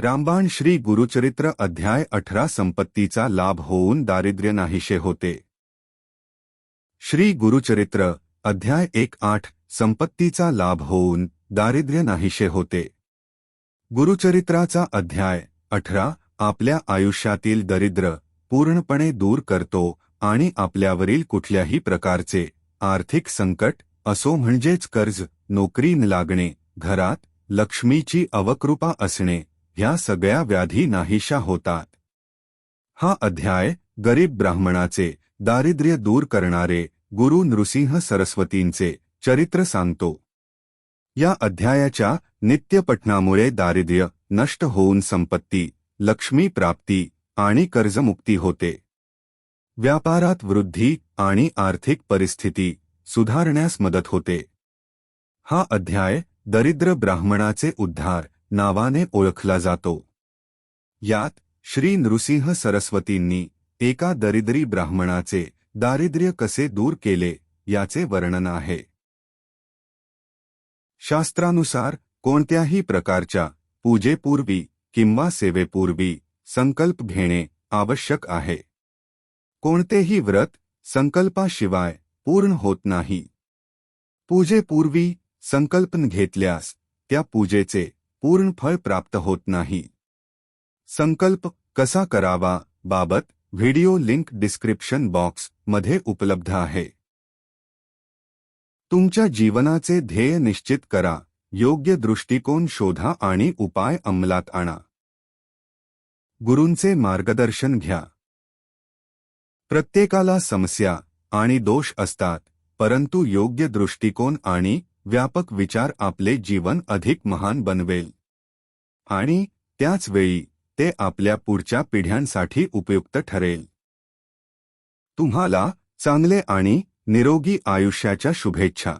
रामबाण श्री गुरुचरित्र अध्याय अठरा संपत्तीचा लाभ होऊन दारिद्र्य नाहीशे होते. श्री गुरुचरित्र अध्याय एक आठ संपत्तीचा लाभ होऊन दारिद्र्य नाहीशे होते. गुरुचरित्राचा अध्याय अठरा आपल्या आयुष्यातील दरिद्र पूर्णपणे दूर करतो आणि आपल्यावरील कुठल्याही प्रकारचे आर्थिक संकट असो म्हणजेच कर्ज नोकरी न लागणे घरात लक्ष्मीची अवकृपा असणे ह्या सगळ्या व्याधी नाहीशा होतात. हा अध्याय गरीब ब्राह्मणाचे दारिद्र्य दूर करणारे गुरु नृसिंह सरस्वतींचे चरित्र सांगतो. या अध्यायाच्या नित्यपठणामुळे दारिद्र्य नष्ट होऊन संपत्ती लक्ष्मी प्राप्ती आणि कर्जमुक्ती होते. व्यापारात वृद्धी आणि आर्थिक परिस्थिती सुधारण्यास मदत होते. हा अध्याय दरिद्र ब्राह्मणाचे उद्धार नावाने ओळखला जातो. यात श्री नृसिंह सरस्वतींनी एका दरिद्री ब्राह्मणाचे दारिद्र्य कसे दूर केले याचे वर्णन आहे. शास्त्रानुसार कोणत्याही प्रकारच्या पूजेपूर्वी किंवा सेवेपूर्वी संकल्प घेणे आवश्यक आहे. कोणतेही व्रत संकल्पाशिवाय पूर्ण होत नाही. पूजेपूर्वी संकल्पन घेतल्यास त्या पूजेचे पूर्ण फळ प्राप्त होत नाही. संकल्प कसा करावा बाबत व्हिडिओ लिंक डिस्क्रिप्शन बॉक्समध्ये उपलब्ध आहे. तुमच्या जीवनाचे ध्येय निश्चित करा योग्य दृष्टिकोन शोधा आणि उपाय अंमलात आणा. गुरूंचे मार्गदर्शन घ्या. प्रत्येकाला समस्या आणि दोष असतात परंतु योग्य दृष्टिकोन आणि व्यापक विचार आपले जीवन अधिक महान बनवेल. आणि त्याच वेळी ते आपल्या पुढच्या पिढ्यांसाठी उपयुक्त ठरेल. तुम्हाला चांगले आणि निरोगी आयुष्याच्या शुभेच्छा.